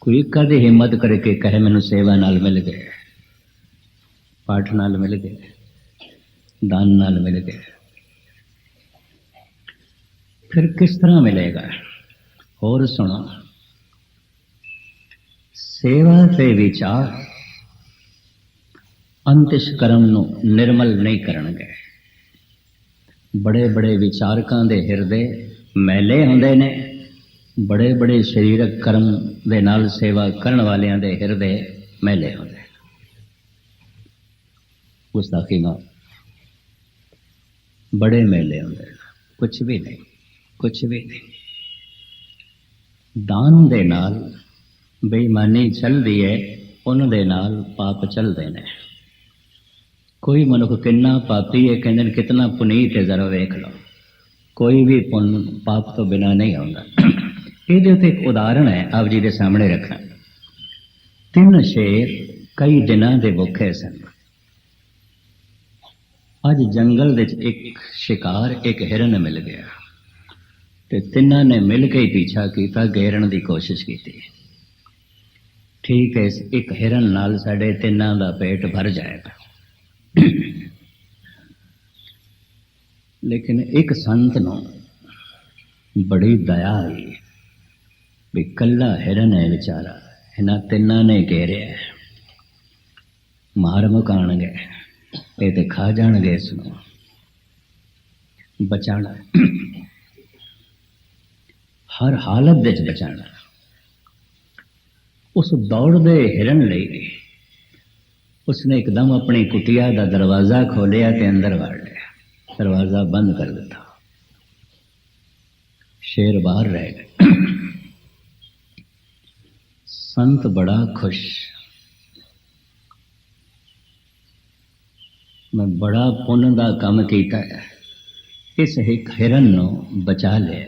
ਕੋਈ ਕਦੇ ਹਿੰਮਤ ਕਰਕੇ ਕਹੇ ਮੈਨੂੰ ਸੇਵਾ ਨਾਲ ਮਿਲ ਗਏ, ਪਾਠ ਨਾਲ ਮਿਲ ਗਏ, ਦਾਨ ਨਾਲ ਮਿਲ ਗਏ। ਫਿਰ ਕਿਸ ਤਰ੍ਹਾਂ ਮਿਲੇਗਾ? ਹੋਰ ਸੁਣੋ। ਸੇਵਾ ਤੇ ਵਿਚਾਰ ਅੰਤਿਸ਼ ਕਰਮ ਨੂੰ ਨਿਰਮਲ ਨਹੀਂ ਕਰਨਗੇ। ਬੜੇ ਬੜੇ ਵਿਚਾਰਕਾਂ ਦੇ ਹਿਰਦੇ ਮੈਲੇ ਹੁੰਦੇ ਨੇ। ਬੜੇ ਬੜੇ ਸਰੀਰਕ ਕਰਮ ਦੇ ਨਾਲ ਸੇਵਾ ਕਰਨ ਵਾਲਿਆਂ ਦੇ ਹਿਰਦੇ ਮੈਲੇ ਹੁੰਦੇ ਨੇ ਗੁਸਤਾਖੀ ਨਾ। ਬੜੇ ਮੈਲੇ ਹੁੰਦੇ ਨੇ ਕੁਝ ਵੀ ਨਹੀਂ ਕੁਝ ਵੀ ਨਹੀਂ। ਦਾਨ ਦੇ ਨਾਲ ਬੇਈਮਾਨੀ ਚੱਲਦੀ ਹੈ ਉਹਨਾਂ ਦੇ ਨਾਲ ਪਾਪ ਚੱਲਦੇ ਨੇ। ਕੋਈ ਮਨੁੱਖ ਕਿੰਨਾ ਪਾਪੀ ਹੈ ਕਹਿੰਦੇ ਨੇ, ਕਿਤਨਾ ਪੁਨੀਤ ਹੈ ਜ਼ਰਾ ਵੇਖ ਲਓ। ਕੋਈ ਵੀ ਪੁੰਨ ਪਾਪ ਤੋਂ ਬਿਨਾ ਨਹੀਂ ਆਉਂਦਾ। ਇਹਦੇ ਉੱਤੇ ਇੱਕ ਉਦਾਹਰਣ ਹੈ, ਆਪ ਜੀ ਦੇ ਸਾਹਮਣੇ ਰੱਖਾਂ। ਤਿੰਨ ਸ਼ੇਰ ਕਈ ਦਿਨਾਂ ਦੇ ਭੁੱਖੇ ਸਨ। ਅੱਜ ਜੰਗਲ ਵਿੱਚ ਇੱਕ ਸ਼ਿਕਾਰ, ਇੱਕ ਹਿਰਨ ਮਿਲ ਗਿਆ। ਤੇ ਤਿੰਨਾਂ ਨੇ ਮਿਲ ਕੇ ਹੀ ਪਿੱਛਾ ਕੀਤਾ, ਗੇਰਨ ਦੀ ਕੋਸ਼ਿਸ਼ ਕੀਤੀ। ਠੀਕ ਹੈ, ਇਸ ਇੱਕ ਹਿਰਨ ਨਾਲ ਸਾਡੇ ਤਿੰਨਾਂ ਦਾ ਪੇਟ ਭਰ ਜਾਏਗਾ। ਲੇਕਿਨ ਇੱਕ ਸੰਤ ਨੂੰ ਬੜੀ ਦਇਆ ਆਈ। ਵੀ ਕੱਲਾ ਹਿਰਨ ਹੈ ਵਿਚਾਰਾ, ਇਹਨਾਂ ਤਿੰਨਾਂ ਨੇ ਘੇਰਿਆ ਮਾਰ ਮੁਕਾਣਗੇ ਇਹ ਤੇ ਖਾ ਜਾਣਗੇ ਇਸ ਨੂੰ ਬਚਾਣਾ। ਹਰ ਹਾਲਤ ਵਿੱਚ ਬਚਾਣਾ। ਉਸ ਦੌੜਦੇ ਹਿਰਨ ਲਈ ਉਸਨੇ ਇੱਕਦਮ ਆਪਣੀ ਕੁਟਿਆ ਦਾ ਦਰਵਾਜ਼ਾ ਖੋਲ੍ਹਿਆ ਤੇ ਅੰਦਰ ਵੜ ਲਿਆ। ਦਰਵਾਜ਼ਾ ਬੰਦ ਕਰ ਦਿੱਤਾ। ਸ਼ੇਰ ਬਾਹਰ ਰਹਿ ਗਏ ਸੰਤ ਬੜਾ ਖੁਸ਼ ਮੈਂ ਬੜਾ ਪੁੰਨ ਦਾ ਕੰਮ ਕੀਤਾ ਹੈ ਇਸ ਇੱਕ ਹਿਰਨ ਨੂੰ ਬਚਾ ਲਿਆ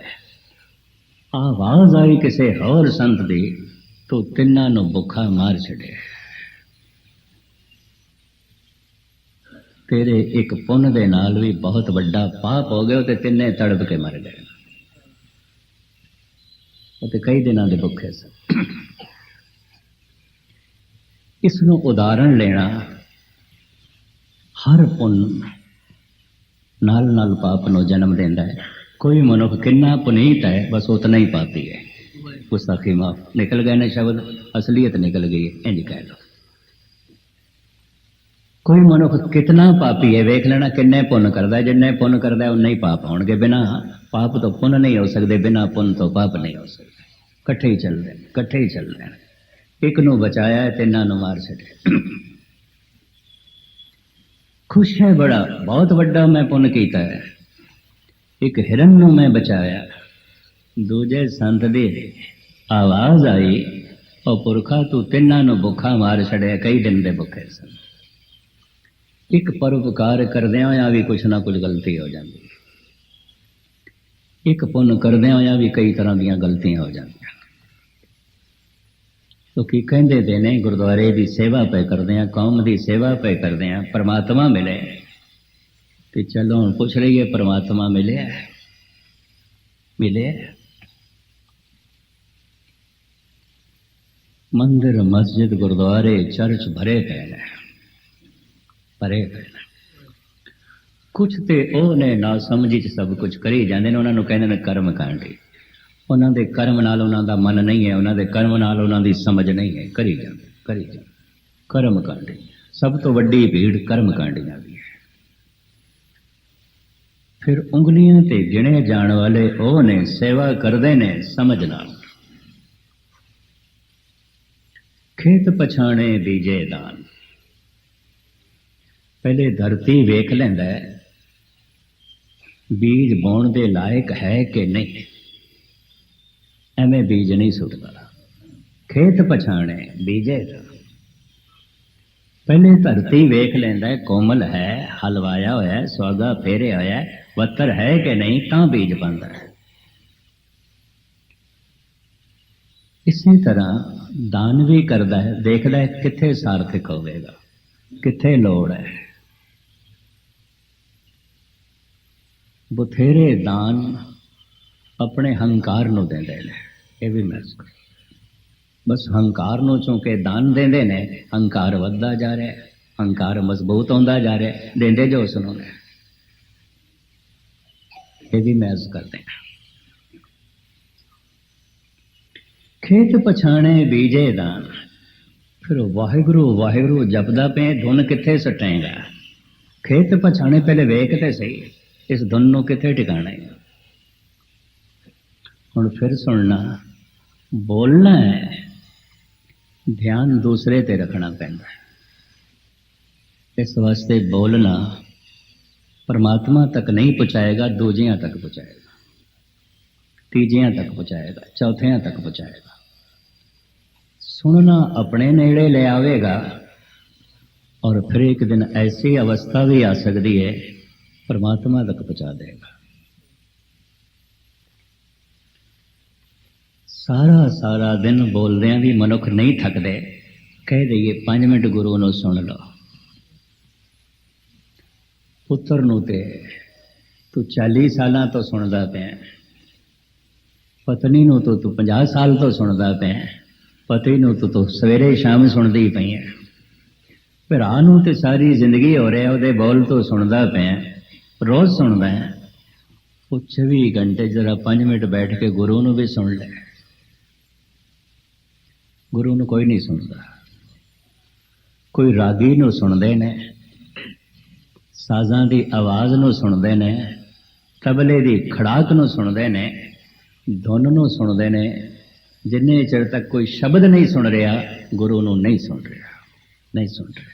ਆਵਾਜ਼ ਆਈ ਕਿਸੇ ਹੋਰ ਸੰਤ ਦੀ ਤੋ ਤਿੰਨਾਂ ਨੂੰ ਭੁੱਖਾ ਮਾਰ ਛੱਡਿਆ ਤੇਰੇ ਇੱਕ ਪੁੰਨ ਦੇ ਨਾਲ ਵੀ ਬਹੁਤ ਵੱਡਾ ਪਾਪ ਹੋ ਗਿਆ ਤੇ ਤਿੰਨੇ ਤੜਪ ਕੇ ਮਰ ਗਏ ਉਹ ਤੇ ਕਈ ਦਿਨਾਂ ਦੇ ਭੁੱਖੇ ਸਨ ਇਸ ਨੂੰ ਉਦਾਹਰਣ ਲੈਣਾ। ਹਰ ਪੁੰਨ ਨਾਲ ਨਾਲ ਪਾਪ ਨੂੰ ਜਨਮ ਦਿੰਦਾ ਹੈ। ਕੋਈ ਮਨੁੱਖ ਕਿੰਨਾ ਪੁਨੀਤ ਹੈ, ਬਸ ਉਤਨਾ ਹੀ ਪਾਪੀ ਹੈ। ਗੁਸਤਾਖੀ ਮਾਫ ਨਿਕਲ ਗਏ ਨੇ ਸ਼ਬਦ, ਅਸਲੀਅਤ ਨਿਕਲ ਗਈ ਹੈ ਇੰਜ ਕਹਿ ਲਓ। ਕੋਈ ਮਨੁੱਖ ਕਿਤਨਾ ਪਾਪੀ ਹੈ, ਵੇਖ ਲੈਣਾ ਕਿੰਨੇ ਪੁੰਨ ਕਰਦਾ ਜਿੰਨੇ ਪੁੰਨ ਕਰਦਾ ਹੈ, ਉਨੇ ਹੀ ਪਾਪ ਹੋਣਗੇ ਬਿਨਾ। ਪਾਪ ਤੋਂ ਪੁੰਨ ਨਹੀਂ ਹੋ ਸਕਦੇ, ਬਿਨਾ ਪੁੰਨ ਤੋਂ ਪਾਪ ਨਹੀਂ ਹੋ ਸਕਦੇ। ਇਕੱਠੇ ਹੀ ਚੱਲਦੇ ਨੇ, ਇਕੱਠੇ ਹੀ ਚੱਲਦੇ ਨੇ। ਇੱਕ ਨੂੰ ਬਚਾਇਆ ਤਿੰਨਾਂ ਨੂੰ ਮਾਰ ਛੱਡਿਆ ਖੁਸ਼ ਹੈ ਬੜਾ, ਬਹੁਤ ਵੱਡਾ ਮੈਂ ਪੁੰਨ ਕੀਤਾ ਹੈ। ਇੱਕ ਹਿਰਨ ਨੂੰ ਮੈਂ ਬਚਾਇਆ। ਦੂਜੇ ਸੰਤ ਦੀ ਆਵਾਜ਼ ਆਈ, ਉਹ ਪੁਰਖਾ, ਤੂੰ ਤਿੰਨਾਂ ਨੂੰ ਭੁੱਖਾ ਮਾਰ ਛੜਿਆ ਕਈ ਦਿਨ ਦੇ ਭੁੱਖੇ ਸਨ। ਇੱਕ ਪਰਉਪਕਾਰ ਕਰਦਿਆਂ ਹੋਇਆ ਵੀ ਕੁਛ ਨਾ ਕੁਝ ਗਲਤੀ ਹੋ ਜਾਂਦੀ। ਇੱਕ ਪੁੰਨ ਕਰਦਿਆਂ ਹੋਇਆਂ ਵੀ ਕਈ ਤਰ੍ਹਾਂ ਦੀਆਂ ਗਲਤੀਆਂ ਹੋ ਜਾਂਦੀਆਂ। ਕਿਉਂਕਿ ਕਹਿੰਦੇ ਤੇ ਨੇ, ਗੁਰਦੁਆਰੇ ਦੀ ਸੇਵਾ ਪਏ ਕਰਦੇ ਆ, ਕੌਮ ਦੀ ਸੇਵਾ ਪਏ ਕਰਦੇ ਆ, ਪਰਮਾਤਮਾ ਮਿਲੇ। ਤੇ ਚਲੋ ਹੁਣ ਪੁੱਛ ਲਈਏ, ਪਰਮਾਤਮਾ ਮਿਲਿਆ ਮਿਲਿਆ ਹੈ? ਮੰਦਿਰ, ਮਸਜਿਦ, ਗੁਰਦੁਆਰੇ, ਚਰਚ ਭਰੇ ਪਏ ਨੇ। ਭਰੇ ਪਏ ਨੇ। ਕੁਛ ਤੇ ਉਹ ਨੇ ਨਾ ਸਮਝੀ ਚ ਸਭ ਕੁਝ ਕਰੀ ਜਾਂਦੇ ਨੇ, ਉਹਨਾਂ ਨੂੰ ਕਹਿੰਦੇ ਨੇ ਕਰਮ ਕਾਂਡੀ। ਉਹਨਾਂ ਦੇ ਕਰਮ ਨਾਲ ਉਹਨਾਂ ਦਾ ਮਨ ਨਹੀਂ ਹੈ, ਉਹਨਾਂ ਦੇ ਕਰਮ ਨਾਲ ਉਹਨਾਂ ਦੀ ਸਮਝ ਨਹੀਂ ਹੈ। ਕਰੀ ਜਾਂਦੇ ਕਰੀ ਜਾਂਦੇ। ਕਰਮ ਕਾਂਡੀ। ਸਭ ਤੋਂ ਵੱਡੀ ਭੀੜ ਕਰਮ ਕਾਂਡੀਆਂ ਦੀ ਹੈ। ਫਿਰ ਉਂਗਲੀਆਂ ਤੇ ਗਿਣੇ ਜਾਣ ਵਾਲੇ ਉਹ ਨੇ ਸੇਵਾ ਕਰਦੇ ਨੇ ਸਮਝ ਨਾਲ। ਖੇਤ ਪਛਾਣੇ ਬੀਜੇ ਦਾਨ। ਪਹਿਲੇ ਧਰਤੀ ਵੇਖ ਲੈਂਦਾ ਹੈ, ਬੀਜ ਬੋਣ ਦੇ ਲਾਇਕ ਹੈ ਕਿ ਨਹੀਂ? ਐਵੇਂ ਬੀਜ ਨਹੀਂ ਸੁੱਟਦਾ। ਖੇਤ ਪਛਾਣੇ ਬੀਜੇ ਪਹਿਲੇ ਧਰਤੀ ਵੇਖ ਲੈਂਦਾ ਕੋਮਲ ਹੈ, ਹਲਵਾਇਆ ਹੋਇਆ ਹੈ ਸਵਾਗਾ ਫੇਰਿਆ ਹੋਇਆ ਹੈ ਵੱਤਰ ਹੈ ਕਿ ਨਹੀਂ, ਤਾਂ ਬੀਜ ਪਾਉਂਦਾ ਹੈ। ਇਸੇ ਤਰ੍ਹਾਂ ਦਾਨ ਵੀ ਕਰਦਾ ਹੈ, ਦੇਖਦਾ ਹੈ ਕਿੱਥੇ ਸਾਰਥਕ ਹੋਵੇਗਾ, ਕਿੱਥੇ ਲੋੜ ਹੈ। ਬਥੇਰੇ ਦਾਨ ਆਪਣੇ ਹੰਕਾਰ ਨੂੰ ਦਿੰਦੇ ਨੇ, ਇਹ ਵੀ ਮਹਿਸੂਸ ਕਰੋ ਬਸ ਹੰਕਾਰ ਨੂੰ ਚੁੰਕੇ ਦਾਨ ਦਿੰਦੇ ਨੇ, ਹੰਕਾਰ ਵੱਧਦਾ ਜਾ ਰਿਹਾ ਹੈ ਹੰਕਾਰ ਮਜ਼ਬੂਤ ਹੁੰਦਾ ਜਾ ਰਿਹਾ ਹੈ ਦਿੰਦੇ ਜੋ ਉਸ ਨੂੰ ਇਹ ਵੀ ਮੈਜ਼ ਕਰਦੇ ਹਾਂ ਖੇਤ ਪਛਾਣੇ ਬੀਜੇ ਦਾਨ, ਫਿਰ ਵਾਹਿਗੁਰੂ ਵਾਹਿਗੁਰੂ ਜਪਦਾ ਪਏ ਧੁਨ ਕਿੱਥੇ ਸਟੇਗਾ? ਖੇਤ ਪਛਾਣੇ ਪਹਿਲੇ ਵੇਖ ਤੇ ਸਹੀ, ਇਸ ਧੁਨ ਨੂੰ ਕਿੱਥੇ ਟਿਕਾਣਾ ਹੈ? ਹੁਣ ਫਿਰ ਸੁਣਨਾ ਬੋਲਣਾ ਹੈ ਧਿਆਨ ਦੂਸਰੇ ਤੇ ਰੱਖਣਾ ਪੈਂਦਾ ਹੈ ਇਸ ਵਾਸਤੇ ਬੋਲਣਾ ਪਰਮਾਤਮਾ ਤੱਕ ਨਹੀਂ ਪਹੁੰਚਾਏਗਾ ਦੂਜਿਆਂ ਤੱਕ ਪਹੁੰਚਾਏਗਾ ਤੀਜਿਆਂ ਤੱਕ ਪਹੁੰਚਾਏਗਾ ਚੌਥਿਆਂ ਤੱਕ ਪਹੁੰਚਾਏਗਾ ਸੁਣਨਾ ਆਪਣੇ ਨੇੜੇ ਲੈ ਆਵੇਗਾ ਔਰ ਫਿਰ ਇੱਕ ਦਿਨ ਐਸੀ ਅਵਸਥਾ ਵੀ ਆ ਸਕਦੀ ਹੈ ਪਰਮਾਤਮਾ ਤੱਕ ਪਹੁੰਚਾ ਦੇਗਾ ਸਾਰਾ ਸਾਰਾ ਦਿਨ ਬੋਲਦਿਆਂ ਵੀ ਮਨੁੱਖ ਨਹੀਂ ਥੱਕਦੇ। ਕਹਿ ਦਈਏ 5 ਮਿੰਟ ਗੁਰੂ ਨੂੰ ਸੁਣ ਲਓ। ਪੁੱਤਰ ਨੂੰ ਤੇ ਤੂੰ 40 ਸਾਲਾਂ ਤੋਂ ਸੁਣਦਾ ਪਿਆ ਪਤਨੀ ਨੂੰ ਤਾਂ ਤੂੰ 50 ਸਾਲ ਤੋਂ ਸੁਣਦਾ ਪਿਆ ਪਤੀ ਨੂੰ ਤਾਂ ਤੂੰ ਸਵੇਰੇ ਸ਼ਾਮ ਸੁਣਦੀ ਪਈ ਹੈ। ਭਰਾ ਨੂੰ ਤੇ ਸਾਰੀ ਜ਼ਿੰਦਗੀ ਹੋ ਰਿਹਾ, ਉਹਦੇ ਬੋਲ ਤੋਂ ਸੁਣਦਾ ਪਿਆ ਰੋਜ਼ ਸੁਣਦਾ ਹੈ। ਉਹ 24 ਘੰਟੇ ਜਰਾ 5 ਮਿੰਟ ਬੈਠ ਕੇ ਗੁਰੂ ਨੂੰ ਵੀ ਸੁਣ ਲੈ। ਗੁਰੂ ਨੂੰ ਕੋਈ ਨਹੀਂ ਸੁਣਦਾ। ਕੋਈ ਰਾਗੀ ਨੂੰ ਸੁਣਦੇ ਨੇ, ਸਾਜ਼ਾਂ ਦੀ ਆਵਾਜ਼ ਨੂੰ ਸੁਣਦੇ ਨੇ, ਤਬਲੇ ਦੀ ਖੜਾਕ ਨੂੰ ਸੁਣਦੇ ਨੇ, ਧੁਨ ਨੂੰ ਸੁਣਦੇ ਨੇ, ਜਿੰਨੇ ਚਿਰ ਤੱਕ ਕੋਈ ਸ਼ਬਦ ਨਹੀਂ ਸੁਣ ਰਿਹਾ, ਗੁਰੂ ਨੂੰ ਨਹੀਂ ਸੁਣ ਰਿਹਾ, ਨਹੀਂ ਸੁਣ ਰਿਹਾ।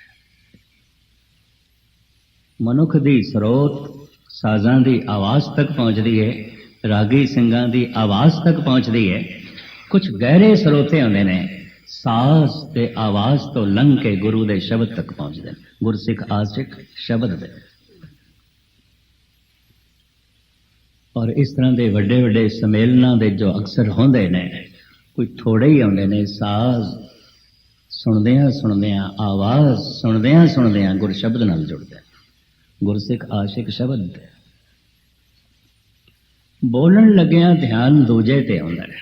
ਮਨੁੱਖ ਦੀ ਸਰੋਤ ਸਾਜ਼ਾਂ ਦੀ ਆਵਾਜ਼ ਤੱਕ ਪਹੁੰਚਦੀ ਹੈ ਰਾਗੀ ਸਿੰਘਾਂ ਦੀ ਆਵਾਜ਼ ਤੱਕ ਪਹੁੰਚਦੀ ਹੈ ਕੁਝ ਗਹਿਰੇ ਸਰੋਤੇ ਹੁੰਦੇ ਨੇ ਸਾਸ ਤੇ ਆਵਾਜ਼ ਤੋਂ ਲੰਘ ਕੇ ਗੁਰੂ ਦੇ ਸ਼ਬਦ ਤੱਕ ਪਹੁੰਚਦੇ ਨੇ। ਗੁਰਸਿੱਖ ਆਸਿਕ ਸ਼ਬਦ ਦੇ। ਔਰ ਇਸ ਤਰ੍ਹਾਂ ਦੇ ਵੱਡੇ ਵੱਡੇ ਸਮੇਲਨਾਂ ਦੇ ਜੋ ਅਕਸਰ ਹੁੰਦੇ ਨੇ, ਕੋਈ ਥੋੜੇ ਹੀ ਆਉਂਦੇ ਨੇ, ਸਾਜ਼ ਸੁਣਦਿਆਂ ਸੁਣਦਿਆਂ, ਆਵਾਜ਼ ਸੁਣਦਿਆਂ ਸੁਣਦਿਆਂ ਗੁਰ ਸ਼ਬਦ ਨਾਲ ਜੁੜਦੇ ਗੁਰਸਿੱਖ ਆਸ਼ਿਕ ਸ਼ਬਦ ਬੋਲਣ ਲੱਗਿਆਂ ਧਿਆਨ ਦੂਜੇ ਤੇ ਆਉਂਦਾ ਹੈ।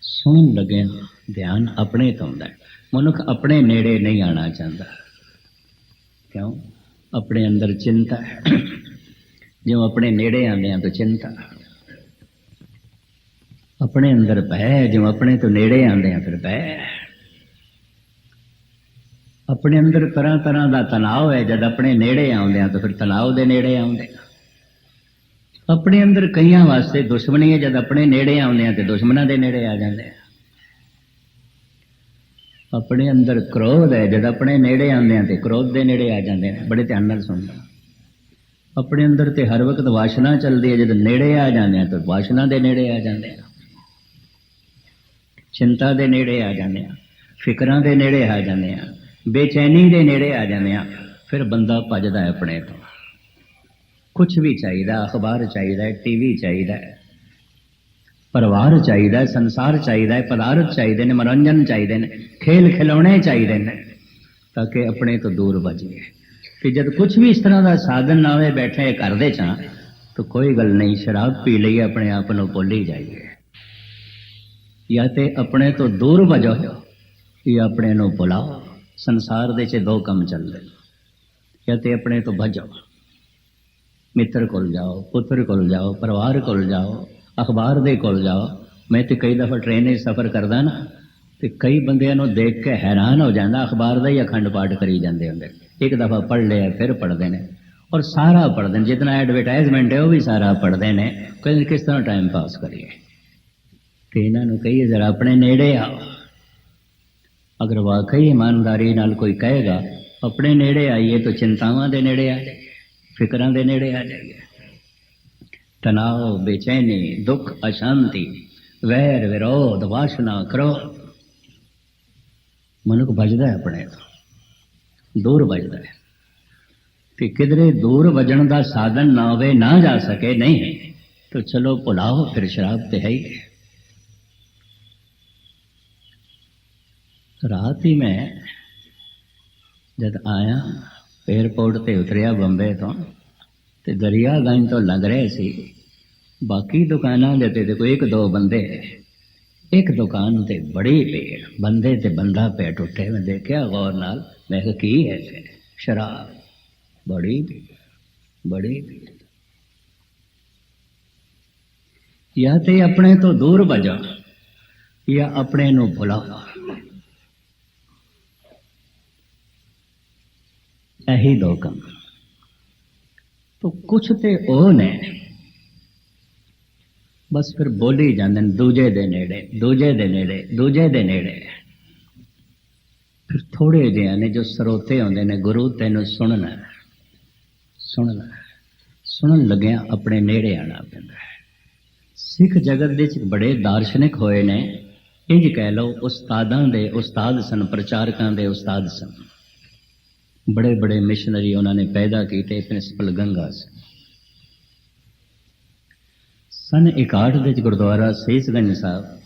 ਸੁਣਨ ਲੱਗਿਆਂ ਧਿਆਨ ਆਪਣੇ ਤੋਂ ਆਉਂਦਾ ਮਨੁੱਖ ਆਪਣੇ ਨੇੜੇ ਨਹੀਂ ਆਣਾ ਚਾਹੁੰਦਾ। ਕਿਉਂ? ਆਪਣੇ ਅੰਦਰ ਚਿੰਤਾ ਹੈ। ਜਿਉਂ ਆਪਣੇ ਨੇੜੇ ਆਉਂਦੇ ਆ ਤਾਂ ਚਿੰਤਾ। ਆਪਣੇ ਅੰਦਰ ਭੈ, ਜਿਉਂ ਆਪਣੇ ਤੋਂ ਨੇੜੇ ਆਉਂਦੇ ਆ ਫਿਰ ਭੈ। ਆਪਣੇ ਅੰਦਰ ਤਰ੍ਹਾਂ ਤਰ੍ਹਾਂ ਦਾ ਤਣਾਅ ਹੈ, ਜਦ ਆਪਣੇ ਨੇੜੇ ਆਉਂਦੇ ਆ ਤਾਂ ਫਿਰ ਤਣਾਅ ਦੇ ਨੇੜੇ ਆਉਂਦੇ ਆ ਆਪਣੇ ਅੰਦਰ ਕਈਆਂ ਵਾਸਤੇ ਦੁਸ਼ਮਣੀ ਹੈ, ਜਦ ਆਪਣੇ ਨੇੜੇ ਆਉਂਦੇ ਆ ਤੇ ਦੁਸ਼ਮਣਾਂ ਦੇ ਨੇੜੇ ਆ ਜਾਂਦੇ ਆ ਆਪਣੇ ਅੰਦਰ ਕ੍ਰੋਧ ਹੈ, ਜਦ ਆਪਣੇ ਨੇੜੇ ਆਉਂਦੇ ਆ ਤੇ ਕ੍ਰੋਧ ਦੇ ਨੇੜੇ ਆ ਜਾਂਦੇ ਨੇ ਬੜੇ ਧਿਆਨ ਨਾਲ ਸੁਣਨਾ ਆਪਣੇ ਅੰਦਰ ਤੇ ਹਰ ਵਕਤ ਵਾਸ਼ਨਾ ਚੱਲਦੀ ਹੈ, ਜਦ ਨੇੜੇ ਆ ਜਾਂਦੇ ਆ ਤਾਂ ਵਾਸ਼ਨਾ ਦੇ ਨੇੜੇ ਆ ਜਾਂਦੇ ਆ ਚਿੰਤਾ ਦੇ ਨੇੜੇ ਆ ਜਾਂਦੇ ਆ ਫਿਕਰਾਂ ਦੇ ਨੇੜੇ ਆ ਜਾਂਦੇ ਆ ਬੇਚੈਨੀ ਦੇ ਨੇੜੇ ਆ ਜਾਂਦੇ ਆ ਫਿਰ ਬੰਦਾ ਭੱਜਦਾ ਹੈ ਆਪਣੇ ਤੋਂ। ਕੁਝ ਵੀ ਚਾਹੀਦਾ, ਅਖਬਾਰ ਚਾਹੀਦਾ ਹੈ ਟੀਵੀ ਚਾਹੀਦਾ ਪਰਿਵਾਰ ਚਾਹੀਦਾ ਹੈ ਸੰਸਾਰ ਚਾਹੀਦਾ ਹੈ ਪਦਾਰਥ ਚਾਹੀਦੇ ਨੇ, ਮਨੋਰੰਜਨ ਚਾਹੀਦੇ ਨੇ, ਖੇਲ ਖਿਡੌਣੇ ਚਾਹੀਦੇ ਨੇ, ਤਾਂ ਕਿ ਆਪਣੇ ਤੋਂ ਦੂਰ ਬਚੀਏ ਕਿ ਜਦ ਕੁਝ ਵੀ ਇਸ ਤਰ੍ਹਾਂ ਦਾ ਸਾਧਨ ਨਾ ਹੋਵੇ, ਬੈਠੇ ਕਰਦੇ ਚਾਂ ਤਾਂ ਕੋਈ ਗੱਲ ਨਹੀਂ, ਸ਼ਰਾਬ ਪੀ ਲਈ, ਆਪਣੇ ਆਪ ਨੂੰ ਭੁੱਲੀ ਜਾਈਏ। ਜਾਂ ਤੇ ਆਪਣੇ ਤੋਂ ਦੂਰ ਭਜੋ ਜਾਂ ਆਪਣੇ ਨੂੰ ਭੁਲਾਓ। ਸੰਸਾਰ ਦੇ ਚ ਦੋ ਕੰਮ ਚੱਲਦੇ ਨੇ। ਜਾਂ ਤੇ ਆਪਣੇ ਤੋਂ ਭਜੋ ਮਿੱਤਰ ਕੋਲ ਜਾਓ, ਪੁੱਤਰ ਕੋਲ ਜਾਓ, ਪਰਿਵਾਰ ਕੋਲ ਜਾਓ ਅਖਬਾਰ ਦੇ ਕੋਲ ਜਾਓ। ਮੈਂ ਤੇ ਕਈ ਦਫਾ ਟ੍ਰੇਨ 'ਚ ਸਫ਼ਰ ਕਰਦਾ ਨਾ, ਤੇ ਕਈ ਬੰਦਿਆਂ ਨੂੰ ਦੇਖ ਕੇ ਹੈਰਾਨ ਹੋ ਜਾਂਦਾ, ਅਖਬਾਰ ਦਾ ਹੀ ਅਖੰਡ ਪਾਠ ਕਰੀ ਜਾਂਦੇ ਹੁੰਦੇ। ਇੱਕ ਦਫਾ ਪੜ੍ਹ ਲਿਆ ਫਿਰ ਪੜ੍ਹਦੇ ਨੇ। ਔਰ ਸਾਰਾ ਪੜ੍ਹਦੇ ਨੇ, ਜਿਤਨਾ ਐਡਵਰਟਾਈਜ਼ਮੈਂਟ ਹੈ, ਉਹ ਵੀ ਸਾਰਾ ਪੜ੍ਹਦੇ ਨੇ। ਕਹਿੰਦੇ ਕਿਸ ਤਰ੍ਹਾਂ ਟਾਈਮ ਪਾਸ ਕਰੀਏ? ਤੇ ਇਹਨਾਂ ਨੂੰ ਕਹੀਏ, ਜ਼ਰਾ ਆਪਣੇ ਨੇੜੇ ਆਓ। ਅਗਰ ਵਾਕਈ ਇਮਾਨਦਾਰੀ ਨਾਲ ਕੋਈ ਕਹੇਗਾ, ਆਪਣੇ ਨੇੜੇ ਆਈਏ ਤਾਂ ਚਿੰਤਾਵਾਂ ਦੇ ਨੇੜੇ ਆ ਜਾਈਏ, ਫਿਕਰਾਂ ਦੇ ਨੇੜੇ ਆ ਜਾਈਏ। ਤਣਾਅ ਬੇਚੈਨੀ, ਦੁੱਖ ਅਸ਼ਾਂਤੀ, ਵੈਰ ਵਿਰੋਧ, ਵਾਸ਼ਨਾ ਕਰੋ। ਮਨੁੱਖ ਭਜਦਾ ਹੈ ਆਪਣੇ ਤੋਂ, ਦੂਰ ਭਜਦਾ ਹੈ। ਕਿ ਕਿਧਰੇ ਦੂਰ ਵਜਣ ਦਾ ਸਾਧਨ ਨਾ ਹੋਵੇ, ਨਾ ਜਾ ਸਕੇ, ਨਹੀਂ। ਤਾਂ ਚਲੋ ਭੁਲਾਓ, ਫਿਰ ਸ਼ਰਾਬ ਤੇ ਹੈ ਹੀ ਰਾਤ ਹੀ ਮੈਂ ਜਦ ਆਇਆ 에어ਪੋਰਟ ਤੇ ਉਤਰਿਆ ਬੰਬੇ ਤੋਂ ਤੇ ਦਰਿਆਗੰਜ ਤੋਂ ਲੰਘ ਰਹੇ ਸੀ। ਬਾਕੀ ਦੁਕਾਨਾਂ ਦੇ ਤੇ ਕੋਈ ਇੱਕ ਦੋ ਬੰਦੇ, ਇੱਕ ਦੁਕਾਨ ਤੇ ਬੜੀ ਭੀੜ, ਬੰਦੇ ਤੇ ਬੰਦਾ ਪਿਆ ਟੁੱਟੇ ਮੈਂ ਦੇਖਿਆ ਗੌਰ ਨਾਲ, ਮੈਂ ਕਿਹਾ, ਕੀ ਹੈ ਇੱਥੇ? ਸ਼ਰਾਬ। ਬੜੀ ਭੀੜ ਬੜੀ ਭੀੜ। ਜਾਂ ਤੇ ਆਪਣੇ ਤੋਂ ਦੂਰ ਭਜਾ ਜਾਂ ਆਪਣੇ ਨੂੰ ਭੁਲਾਵਾ ਇਹੀ ਦੋ ਕੰਮ। ਤੋ ਕੁਛ ਤੇ ਉਹ ਨੇ। ਬਸ ਫਿਰ ਬੋਲੀ ਜਾਂਦੇ ਨੇ ਦੂਜੇ ਦੇ ਨੇੜੇ, ਦੂਜੇ ਦੇ ਨੇੜੇ, ਦੂਜੇ ਦੇ ਨੇੜੇ। ਫਿਰ ਥੋੜੇ ਜਿਹੇ ਨੇ ਜੋ ਸਰੋਤੇ ਆਉਂਦੇ ਨੇ, ਗੁਰੂ ਤੈਨੂੰ ਸੁਣਨਾ ਸੁਣਨਾ, ਸੁਣਨ ਲੱਗਿਆ ਆਪਣੇ ਨੇੜੇ ਆਣਾ ਪੈਂਦਾ ਹੈ। ਸਿੱਖ ਜਗਤ ਦੇ ਵਿੱਚ ਬੜੇ ਦਾਰਸ਼ਨਿਕ ਹੋਏ ਨੇ। ਇੰਜ ਕਹਿ ਲਓ, ਉਸਤਾਦਾਂ ਦੇ ਉਸਤਾਦ ਸਨ, ਪ੍ਰਚਾਰਕਾਂ ਦੇ ਉਸਤਾਦ ਸਨ। ਬੜੇ ਬੜੇ ਮਿਸ਼ਨਰੀ ਉਹਨਾਂ ਨੇ ਪੈਦਾ ਕੀਤੇ, ਪ੍ਰਿੰਸੀਪਲ ਗੰਗਾ ਸਿੰਘ ਸਨ 61 ਵਿੱਚ ਗੁਰਦੁਆਰਾ ਸੇਸਗੰਜ ਸਾਹਿਬ।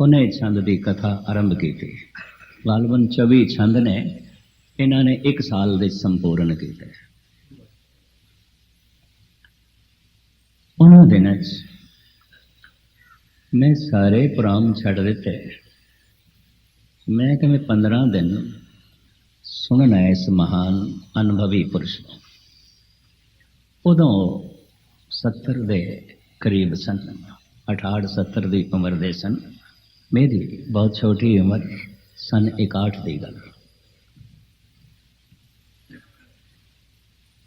ਉਹਨੇ ਛੰਦ ਦੀ ਕਥਾ ਆਰੰਭ ਕੀਤੀ। ਗਾਲਬਨ 24 ਛੰਦ ਨੇ ਇਹਨਾਂ ਨੇ 1 ਸਾਲ ਦੇ ਵਿੱਚ ਸੰਪੂਰਨ ਕੀਤੇ। ਉਹਨਾਂ ਦਿਨਾਂ 'ਚ ਮੈਂ ਸਾਰੇ ਪ੍ਰਾਮ ਛੱਡ ਦਿੱਤੇ। ਮੈਂ ਕਿਵੇਂ 15 ਦਿਨ ਸੁਣਨਾ ਹੈ ਇਸ ਮਹਾਨ ਅਨੁਭਵੀ ਪੁਰਸ਼ ਨੂੰ। ਉਦੋਂ 70 ਦੇ ਕਰੀਬ ਸਨ 68 70 ਦੀ ਉਮਰ ਦੇ ਸਨ। ਮੇਰੀ ਬਹੁਤ ਛੋਟੀ ਉਮਰ ਸਨ 61 ਦੀ ਗੱਲ।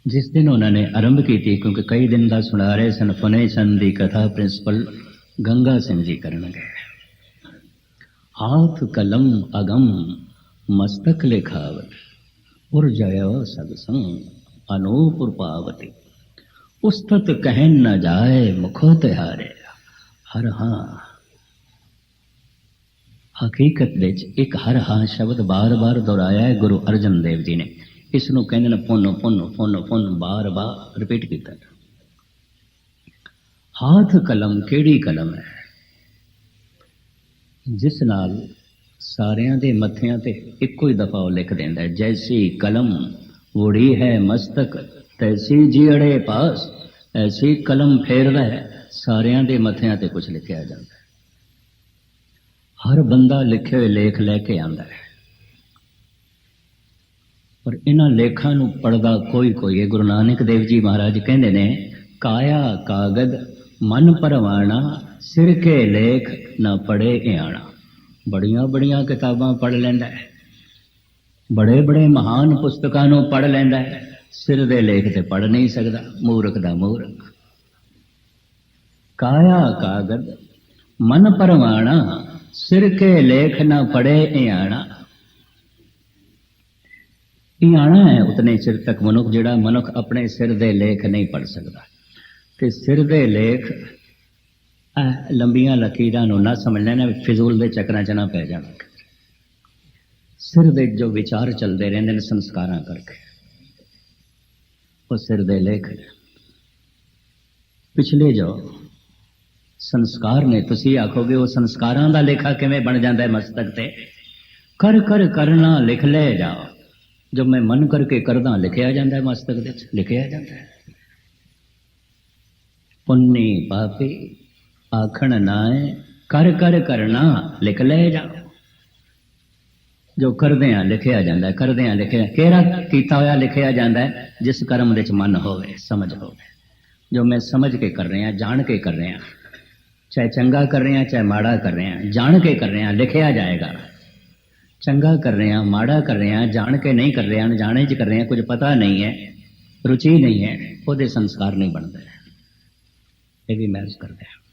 ਜਿਸ ਦਿਨ ਉਹਨਾਂ ਨੇ ਆਰੰਭ ਕੀਤੀ, ਕਿਉਂਕਿ ਕਈ ਦਿਨ ਦਾ ਸੁਣਾ ਰਹੇ ਸਨ ਫਨੇ ਸਨ ਦੀ ਕਥਾ ਪ੍ਰਿੰਸੀਪਲ ਗੰਗਾ ਸਿੰਘ ਜੀ ਕਰਨਗੇ ਹਾਥ ਕਲਮ ਅਗਮ ਮਸਤਕ ਲਿਖਾਵਤ ਉਰ ਜਯ ਸਦ ਸੰਗ ਅਨੂਪੁਰ ਪਾਵਤੀ ਉਸਤਤ ਕਹਿਨ ਨ ਜਾਏ ਮੁਖੋ ਤਿਹਾਰੇ। ਹਕੀਕਤ ਵਿੱਚ ਇੱਕ ਹਰ ਹਾਂ ਸ਼ਬਦ ਬਾਰ-ਬਾਰ ਦੁਹਰਾਇਆ ਹੈ ਗੁਰੂ ਅਰਜਨ ਦੇਵ ਜੀ ਨੇ। ਇਸ ਨੂੰ ਕਹਿੰਦੇ ਨੇ ਪੁੰਨ ਪੁੰਨ ਪੁੰਨ ਪੁੰਨ, ਬਾਰ-ਬਾਰ। ਰਿਪੀਟ ਕੀਤਾ ਹਾਥ ਕਲਮ ਕਿਹੜੀ ਕਲਮ ਹੈ? ਜਿਸ ਨਾਲ ਸਾਰਿਆਂ ਦੇ ਮੱਥਿਆਂ ਤੇ ਇੱਕੋ ਹੀ ਦਫਾ ਉਹ ਲਿਖ ਦਿੰਦਾ ਜੈਸੀ ਕਲਮ ਉੜੀ ਹੈ ਮਸਤਕ, ਤੈਸੀ ਜੀੜੇ ਪਾਸ, ਐਸੀ ਕਲਮ ਫੇਰਦਾ ਹੈ ਸਾਰਿਆਂ ਦੇ ਮੱਥਿਆਂ ਤੇ ਕੁਝ ਲਿਖਿਆ ਜਾਂਦਾ ਹਰ ਬੰਦਾ ਲਿਖੇ ਹੋਏ ਲੇਖ ਲੈ ਕੇ ਆਉਂਦਾ ਹੈ। ਪਰ ਇਹਨਾਂ ਲੇਖਾਂ ਨੂੰ ਪੜਦਾ ਕੋਈ ਕੋਈ ਹੈ ਗੁਰੂ ਨਾਨਕ ਦੇਵ ਜੀ ਮਹਾਰਾਜ ਕਹਿੰਦੇ ਨੇ, ਕਾਇਆ ਕਾਗਦ ਮਨ ਪਰਵਾਣਾ, ਸਿਰ ਕੇ ਲੇਖ ਨਾ ਪੜੇ ਇਆਣਾ। ਬੜੀਆਂ ਬੜੀਆਂ ਕਿਤਾਬਾਂ ਪੜ੍ਹ ਲੈਂਦਾ ਹੈ। ਬੜੇ ਬੜੇ ਮਹਾਨ ਪੁਸਤਕਾਂ ਨੂੰ ਪੜ੍ਹ ਲੈਂਦਾ ਹੈ। ਸਿਰ ਦੇ ਲੇਖ ਤੇ ਪੜ੍ਹ ਨਹੀਂ ਸਕਦਾ, ਮੂਰਖ ਦਾ ਮੂਰਖ। ਕਾਇਆ ਕਾਗਦ, ਮਨ ਪਰਵਾਣਾ ਸਿਰ ਕੇ ਲੇਖ ਨਾ ਪੜੇ ਇਆਣਾ। ਇਆਣਾ ਹੈ ਉਤਨੇ ਚਿਰ ਤੱਕ ਮਨੁੱਖ ਜਿਹੜਾ ਮਨੁੱਖ ਆਪਣੇ ਸਿਰ ਦੇ ਲੇਖ ਨਹੀਂ ਪੜ ਸਕਦਾ। ਤੇ ਸਿਰ ਦੇ ਲੇਖ ਲੰਬੀਆਂ ਲਕੀਰਾਂ ਨੂੰ ਨਾ ਸਮਝ ਲੈਣਾ ਫਿਜ਼ੂਲ ਦੇ ਚੱਕਰਾਂ 'ਚ ਨਾ ਪੈ ਜਾਣਾ। ਸਿਰ ਦੇ ਜੋ ਵਿਚਾਰ ਚੱਲਦੇ ਰਹਿੰਦੇ ਨੇ, ਸੰਸਕਾਰਾਂ ਕਰਕੇ। ਉਹ ਸਿਰ ਦੇ ਲੇਖ ਨੇ। ਪਿਛਲੇ ਜੋ ਸੰਸਕਾਰ ਨੇ, ਤੁਸੀਂ ਆਖੋਗੇ ਉਹ ਸੰਸਕਾਰਾਂ ਦਾ ਲੇਖਾ ਕਿਵੇਂ ਬਣ ਜਾਂਦਾ ਹੈ ਮਸਤਕ ਤੇ? ਕਰ ਕਰ ਕਰਨਾ ਲਿਖ ਲੈ ਜਾਓ ਜੋ ਮੈਂ ਮਨ ਕਰਕੇ ਕਰਦਾ, ਲਿਖਿਆ ਜਾਂਦਾ ਹੈ ਮਸਤਕ ਦੇ ਵਿੱਚ, ਲਿਖਿਆ ਜਾਂਦਾ ਹੈ। ਪੁੰਨੀ ਪਾਪੀ ਆਖਣ ਨਾਏ ਕਰ ਕਰ, ਕਰਨਾ, ਲਿਖ ਲੈ ਜਾ। ਜੋ ਕਰਦੇ ਆ ਲਿਖਿਆ ਜਾਂਦਾ ਕਰਦੇ ਆ ਲਿਖਿਆ, ਕਿਹੜਾ ਕੀਤਾ ਹੋਇਆ ਲਿਖਿਆ ਜਾਂਦਾ ਜਿਸ ਕਰਮ ਵਿੱਚ ਮਨ ਹੋਵੇ, ਸਮਝ ਹੋਵੇ। ਜੋ ਮੈਂ ਸਮਝ ਕੇ ਕਰ ਰਿਹਾ, ਜਾਣ ਕੇ ਕਰ ਰਿਹਾ, ਚਾਹੇ ਚੰਗਾ ਕਰ ਰਿਹਾ, ਚਾਹੇ ਮਾੜਾ ਕਰ ਰਿਹਾ, ਜਾਣ ਕੇ ਕਰ ਰਿਹਾ, ਲਿਖਿਆ ਜਾਏਗਾ। ਚੰਗਾ ਕਰ ਰਿਹਾ, ਮਾੜਾ ਕਰ ਰਿਹਾ, ਜਾਣ ਕੇ ਨਹੀਂ ਕਰ ਰਿਹਾ, ਅਣਜਾਣੇ ਚ ਕਰ ਰਿਹਾ, ਕੁਝ ਪਤਾ ਨਹੀਂ ਹੈ ਰੁਚੀ ਨਹੀਂ ਹੈ ਉਹਦੇ ਸੰਸਕਾਰ ਨਹੀਂ ਬਣਦੇ। ਇਹ ਵੀ ਮਹਿਸੂਸ ਕਰਦੇ ਹਾਂ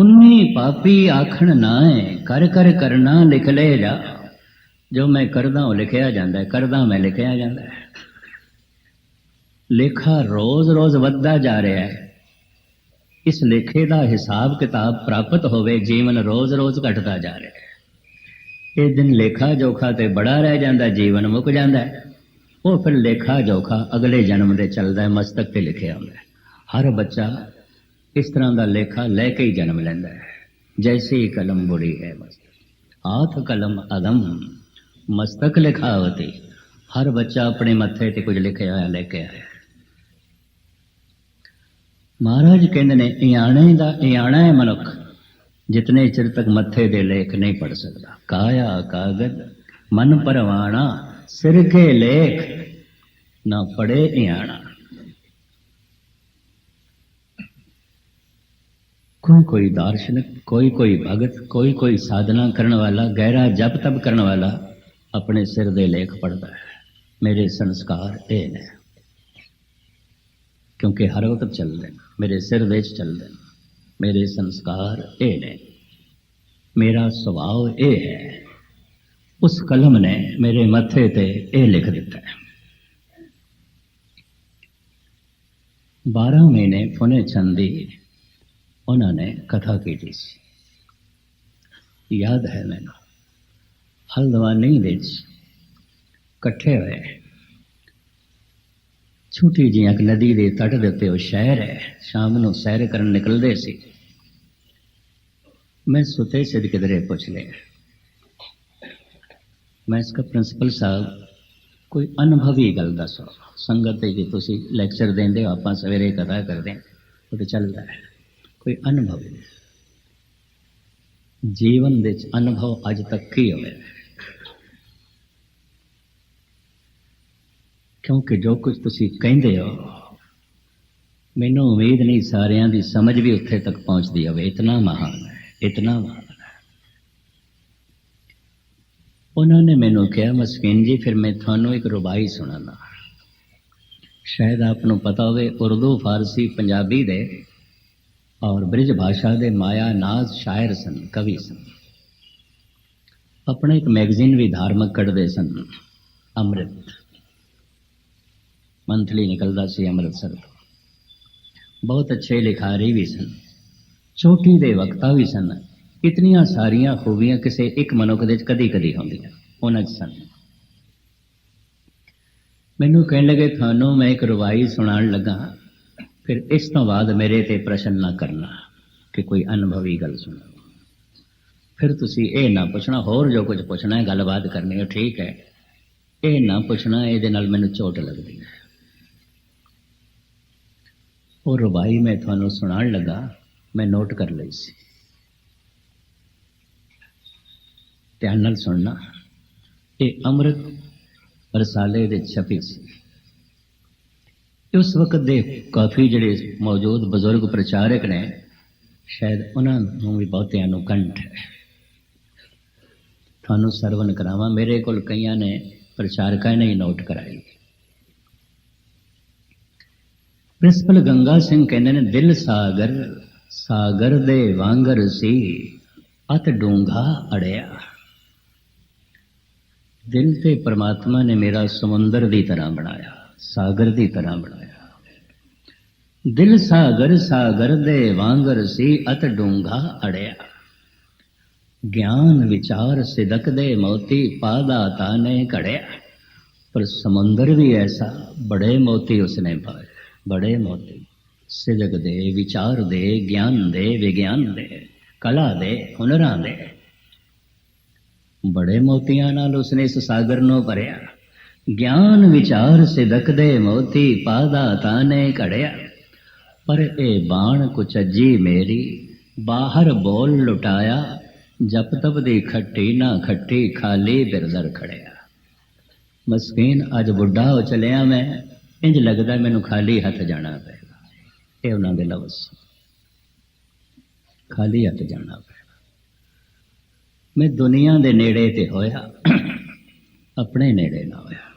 ਉਨੀ ਪਾਪੀ ਆਖਣ ਨਾਏ ਕਰ ਕਰ ਕਰਨਾ ਲਿਖ ਲੈ ਜਾ ਜੋ ਮੈਂ ਕਰਦਾ ਉਹ ਲਿਖਿਆ ਜਾਂਦਾ ਕਰਦਾ ਮੈਂ ਲਿਖਿਆ ਜਾਂਦਾ ਲੇਖਾ ਰੋਜ਼-ਰੋਜ਼ ਵੱਧਦਾ ਜਾ ਰਿਹਾ ਹੈ ਇਸ ਲੇਖੇ ਦਾ ਹਿਸਾਬ ਕਿਤਾਬ ਪ੍ਰਾਪਤ ਹੋਵੇ ਜੀਵਨ ਰੋਜ਼-ਰੋਜ਼ ਘਟਦਾ ਜਾ ਰਿਹਾ ਹੈ ਇਹ ਦਿਨ ਲੇਖਾ ਜੋਖਾ ਤੇ ਬੜਾ ਰਹਿ ਜਾਂਦਾ ਜੀਵਨ ਮੁੱਕ ਜਾਂਦਾ ਉਹ ਫਿਰ ਲੇਖਾ ਜੋਖਾ ਅਗਲੇ ਜਨਮ ਦੇ ਚੱਲਦਾ ਮਸਤਕ ਤੇ ਲਿਖਿਆ ਹੁੰਦਾ ਹਰ ਬੱਚਾ ਇਸ ਤਰ੍ਹਾਂ ਦਾ ਲੇਖਾ ਲੈ ਕੇ ਹੀ ਜਨਮ ਲੈਂਦਾ ਹੈ। ਜੈਸੀ ਕਲਮ ਬੁਰੀ ਹੈ ਮਸਤਕ। ਆਥ ਕਲਮ ਅਦਮ, ਮਸਤਕ ਲਿਖਾਵਤੀ। ਹਰ ਬੱਚਾ ਆਪਣੇ ਮੱਥੇ ਤੇ ਕੁਝ ਲਿਖਿਆ ਹੋਇਆ ਲੈ ਕੇ ਆਇਆ ਮਹਾਰਾਜ ਕਹਿੰਦੇ ਨੇ, ਇਆਣੇ ਦਾ ਇਆਣਾ ਹੈ ਮਨੁੱਖ। ਜਿਤਨੇ ਚਿਰ ਤੱਕ ਮੱਥੇ ਦੇ ਲੇਖ ਨਹੀਂ ਪੜ ਸਕਦਾ। ਕਾਇਆ ਕਾਗਦ, ਮਨ ਪਰਵਾਣਾ, ਸਿਰ ਕੇ ਲੇਖ। ਨਾ ਪੜੇ ਇਆਣਾ। कोई कोई दार्शनिक, कोई कोई भगत, कोई कोई साधना करने वाला, गहरा जप तप करने वाला अपने सिर दे लेख पढ़ता है। मेरे संस्कार ये ने। क्योंकि हर वक्त चलते हैं, मेरे सिर दे च चलते हैं, मेरे संस्कार ये ने। मेरा सुभाव ये है। उस कलम ने मेरे मथे ते ये लिख दिता है। बारह महीने पुणे चंदी ਉਹਨਾਂ ਨੇ ਕਥਾ ਕੀਤੀ ਸੀ। ਯਾਦ ਹੈ ਮੈਨੂੰ ਹਲਦਵਾਨੀ ਵਿੱਚ ਇਕੱਠੇ ਹੋਏ। ਛੋਟੀ ਜਿਹੀ ਇੱਕ ਨਦੀ ਦੇ ਤੱਟ ਦੇ ਉੱਤੇ ਉਹ ਸ਼ਹਿਰ ਹੈ, ਸ਼ਾਮ ਨੂੰ ਸੈਰ ਕਰਨ ਨਿਕਲਦੇ ਸੀ। ਮੈਂ ਸੁਤੇ ਸਿਰ ਕਿਧਰੇ ਪੁੱਛ ਲਿਆ। ਮੈਂ ਇਸका ਪ੍ਰਿੰਸੀਪਲ ਸਾਹਿਬ, ਕੋਈ ਅਨੁਭਵੀ ਗੱਲ ਦੱਸੋ? ਸੰਗਤ ਤੇ ਜੇ ਤੁਸੀਂ ਲੈਕਚਰ ਦਿੰਦੇ ਹੋ, ਆਪਾਂ ਸਵੇਰੇ ਕਥਾ ਕਰਦੇ ਉਹ ਤੇ ਚੱਲਦਾ ਹੈ। ਕੋਈ ਅਨੁਭਵ ਜੀਵਨ ਵਿੱਚ ਅਨੁਭਵ ਅੱਜ ਤੱਕ ਕੀ ਹੋਵੇ ਕਿਉਂਕਿ ਜੋ ਕੁਝ ਤੁਸੀਂ ਕਹਿੰਦੇ ਹੋ, ਮੈਨੂੰ ਉਮੀਦ ਨਹੀਂ ਸਾਰਿਆਂ ਦੀ ਸਮਝ ਵੀ ਉੱਥੇ ਤੱਕ ਪਹੁੰਚਦੀ ਹੋਵੇ। ਇਤਨਾ ਮਹਾਨ ਹੈ, ਇਤਨਾ ਮਹਾਨ ਹੈ। ਉਹਨਾਂ ਨੇ ਮੈਨੂੰ ਕਿਹਾ, ਮਸਕੀਨ ਜੀ, ਫਿਰ ਮੈਂ ਤੁਹਾਨੂੰ ਇੱਕ ਰੁਬਾਈ ਸੁਣਾਣਾ ਸ਼ਾਇਦ ਆਪ ਨੂੰ ਪਤਾ ਹੋਵੇ, ਉਰਦੂ, ਫਾਰਸੀ, ਪੰਜਾਬੀ ਦੇ ਔਰ ਬ੍ਰਿਜ ਭਾਸ਼ਾ ਦੇ ਮਾਇਆ ਨਾਜ਼ ਸ਼ਾਇਰ ਸਨ, ਕਵੀ ਸਨ। ਆਪਣੇ ਇੱਕ ਮੈਗਜ਼ੀਨ ਵੀ ਧਾਰਮਿਕ ਕੱਢਦੇ ਸਨ, ਅੰਮ੍ਰਿਤ। ਮੰਥਲੀ ਨਿਕਲਦਾ ਸੀ ਅੰਮ੍ਰਿਤਸਰ ਤੋਂ। ਬਹੁਤ ਅੱਛੇ ਲਿਖਾਰੀ ਵੀ ਸਨ ਛੋਟੀ ਦੇ ਵਕਤਾ ਵੀ ਸਨ। ਇਤਨੀਆਂ ਸਾਰੀਆਂ ਖੂਬੀਆਂ ਕਿਸੇ ਇੱਕ ਮਨੁੱਖ ਦੇ ਵਿੱਚ ਕਦੀ ਕਦੀ ਹੁੰਦੀਆਂ, ਉਹਨਾਂ 'ਚ ਸਨ। ਮੈਨੂੰ ਕਹਿਣ ਲੱਗੇ, ਤੁਹਾਨੂੰ ਮੈਂ ਇੱਕ ਰਵਾਈ ਸੁਣਾਉਣ ਲੱਗਾ ਫਿਰ ਇਸ ਤੋਂ ਬਾਅਦ ਮੇਰੇ ਤੇ ਪ੍ਰਸ਼ਨ ਨਾ ਕਰਨਾ ਕਿ ਕੋਈ ਅਨੁਭਵੀ ਗੱਲ ਸੁਣੋ। ਫਿਰ ਤੁਸੀਂ ਇਹ ਨਾ ਪੁੱਛਣਾ, ਹੋਰ ਜੋ ਕੁਝ ਪੁੱਛਣਾ ਹੈ, ਗੱਲਬਾਤ ਕਰਨੀ ਹੈ, ਠੀਕ ਹੈ। ਇਹ ਨਾ ਪੁੱਛਣਾ, ਇਹਦੇ ਨਾਲ ਮੈਨੂੰ ਚੋਟ ਲੱਗਦੀ ਹੈ। ਉਹ ਰੁਬਾਈ ਮੈਂ ਤੁਹਾਨੂੰ ਸੁਣਾਉਣ ਲੱਗਾ, ਮੈਂ ਨੋਟ ਕਰ ਲਈ ਸੀ। ਧਿਆਨ ਨਾਲ ਸੁਣਨਾ, ਇਹ ਅੰਮ੍ਰਿਤ ਰਸਾਲੇ ਦੇ ਛਪੀ ਸੀ। ਉਸ ਵਕਤ ਦੇ ਕਾਫੀ ਜਿਹੜੇ ਮੌਜੂਦ ਬਜ਼ੁਰਗ ਪ੍ਰਚਾਰਕ ਨੇ, ਸ਼ਾਇਦ ਉਹਨਾਂ ਨੂੰ ਵੀ ਬਹੁਤਿਆਂ ਨੂੰ ਕੰਠ ਹੈ। ਤੁਹਾਨੂੰ ਸਰਵਨ ਕਰਾਵਾਂ, ਮੇਰੇ ਕੋਲ ਕਈਆਂ ਨੇ ਪ੍ਰਚਾਰਕਾਂ ਨੇ ਹੀ ਨੋਟ ਕਰਾਈ ਪ੍ਰਿੰਸੀਪਲ ਗੰਗਾ ਸਿੰਘ ਕਹਿੰਦੇ ਨੇ, ਦਿਲ ਸਾਗਰ ਸਾਗਰ ਦੇ ਵਾਂਗਰ ਸੀ, ਅਤ ਡੂੰਘਾ ਅੜਿਆ। ਦਿਲ ਤੇ ਪ੍ਰਮਾਤਮਾ ਨੇ ਮੇਰਾ ਸਮੁੰਦਰ ਦੀ ਤਰ੍ਹਾਂ ਬਣਾਇਆ। ਸਾਗਰ ਦੀ ਤਰ੍ਹਾਂ ਬਣਾਇਆ। ਦਿਲ ਸਾਗਰ ਸਾਗਰ ਦੇ ਵਾਂਗਰ ਸੀ ਅਤ ਡੂੰਘਾ ਅੜਿਆ। ਗਿਆਨ ਵਿਚਾਰ ਸਿਦਕ ਦੇ ਮੋਤੀ ਪਾਦਾ ਤਾਨੇ ਘੜਿਆ। ਪਰ ਸਮੁੰਦਰ ਵੀ ਐਸਾ ਬੜੇ ਮੋਤੀ ਉਸਨੇ ਪਾਏ ਬੜੇ ਮੋਤੀ। ਸਿਦਕ ਦੇ ਵਿਚਾਰ ਦੇ, ਗਿਆਨ ਦੇ, ਵਿਗਿਆਨ ਦੇ, ਕਲਾ ਦੇ, ਹੁਨਰਾਂ ਦੇ। ਬੜੇ ਮੋਤੀਆਂ ਨਾਲ ਉਸਨੇ ਇਸ ਸਾਗਰ ਨੂੰ ਭਰਿਆ। ਗਿਆਨ ਵਿਚਾਰ ਸਿਦਕਦੇ ਮੋਤੀ ਪਾਦਾ ਤਾਨੇ ਘੜਿਆ। ਪਰ ਇਹ ਬਾਣ ਕੁਚੱਜੀ ਮੇਰੀ, ਬਾਹਰ ਬੋਲ ਲੁਟਾਇਆ, ਜਪ ਤਪ ਦੀ ਖੱਟੀ ਨਾ ਖੱਟੀ ਖਾਲੀ ਬਿਰਦਰ ਖੜਿਆ। ਮਸਕੀਨ, ਅੱਜ ਬੁੱਢਾ ਹੋ ਚਲਿਆ ਮੈਂ, ਇੰਜ ਲੱਗਦਾ ਮੈਨੂੰ ਖਾਲੀ ਹੱਥ ਜਾਣਾ ਪਏਗਾ। ਇਹ ਉਹਨਾਂ ਦੇ ਲਫ਼ਜ਼ ਖਾਲੀ ਹੱਥ ਜਾਣਾ ਪਏਗਾ। ਮੈਂ ਦੁਨੀਆ ਦੇ ਨੇੜੇ ਤੇ ਹੋਇਆ, ਆਪਣੇ ਨੇੜੇ ਨਾ ਹੋਇਆ।